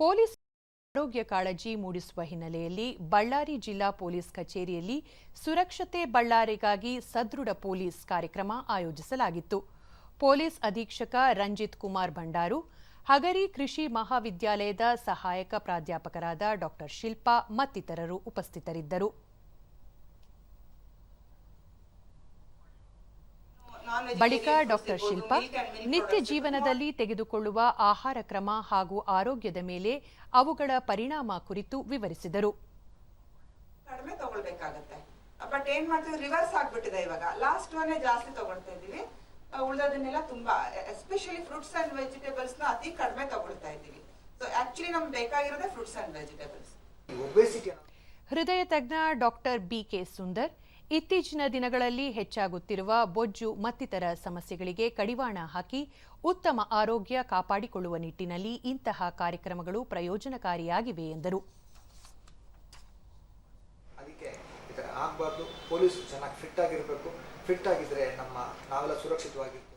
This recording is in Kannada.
ಪೊಲೀಸ್ ಆರೋಗ್ಯ ಕಾಳಜಿ ಮೂಡಿಸುವ ಹಿನ್ನೆಲೆಯಲ್ಲಿ ಬಳ್ಳಾರಿ ಜಿಲ್ಲಾ ಪೊಲೀಸ್ ಕಚೇರಿಯಲ್ಲಿ ಸುರಕ್ಷತೆ ಬಳ್ಳಾರಿಗಾಗಿ ಸದೃಢ ಪೊಲೀಸ್ ಕಾರ್ಯಕ್ರಮ ಆಯೋಜಿಸಲಾಗಿತ್ತು. ಪೊಲೀಸ್ ಅಧೀಕ್ಷಕ ರಂಜಿತ್ ಕುಮಾರ್ ಭಂಡಾರು, ಹಗರಿ ಕೃಷಿ ಮಹಾವಿದ್ಯಾಲಯದ ಸಹಾಯಕ ಪ್ರಾಧ್ಯಾಪಕರಾದ ಡಾ ಶಿಲ್ಪಾ ಮತ್ತಿತರರು ಉಪಸ್ಥಿತರಿದ್ದರು. ಬಳಿಕ ಡಾಕ್ಟರ್ ಶಿಲ್ಪಾ ನಿತ್ಯ ಜೀವನದಲ್ಲಿ ತೆಗೆದುಕೊಳ್ಳುವ ಆಹಾರ ಕ್ರಮ ಹಾಗೂ ಆರೋಗ್ಯದ ಮೇಲೆ ಅವುಗಳ ಪರಿಣಾಮ ಕುರಿತು ವಿವರಿಸಿದರು. ಕಡಿಮೆ ತಗೊಳ್ಬೇಕಾಗತ್ತೆ. ಬಟ್ ಏನ್ ಮಾಡ್ತೀವಿ ರಿವರ್ಸ್ ಆಗ್ಬಿಟ್ಟಿದೆ ಇವಾಗ. ಲಾಸ್ಟ್ ಒನ್ನೇ ಜಾಸ್ತಿ ತಗೊಳ್ತಾ ಇದೀವಿ ಉಳಿದೋದನ್ನೆಲ್ಲ ತುಂಬಾ ಎಸ್ಪೆಷಲಿ ಫ್ರೂಟ್ಸ್ ಅಂಡ್ ವೆಜಿಟೇಬಲ್ಸ್ನ ಅತಿ ಕಡಿಮೆ ತಗೊಳ್ತಾ ಇದೀವಿ ಸೊ ಆಕ್ಚುಲಿ ನಮ್ಗೆ ಬೇಕಾಗಿರೋದೇ ಫ್ರೂಟ್ಸ್ ಅಂಡ್ ವೆಜಿಟೇಬಲ್ಸ್ ಹೃದಯ ತಜ್ಞ ಡಾಕ್ಟರ್ ಬಿ ಕೆ ಸುಂದರ್ ಇತ್ತೀಚಿನ ದಿನಗಳಲ್ಲಿ ಹೆಚ್ಚಾಗುತ್ತಿರುವ ಬೊಜ್ಜು ಮತ್ತಿತರ ಸಮಸ್ಯೆಗಳಿಗೆ ಕಡಿವಾಣ ಹಾಕಿ ಉತ್ತಮ ಆರೋಗ್ಯ ಕಾಪಾಡಿಕೊಳ್ಳುವ ನಿಟ್ಟಿನಲ್ಲಿ ಇಂತಹ ಕಾರ್ಯಕ್ರಮಗಳು ಪ್ರಯೋಜನಕಾರಿಯಾಗಿವೆ ಎಂದರು. ಫಿಟ್ ಆಗಿರಬೇಕು. ಫಿಟ್ ಆಗಿದ್ರೆ ನಮ್ಮ ನಾವೆಲ್ಲ ಸುರಕ್ಷಿತವಾಗಿರ್ತೀವಿ.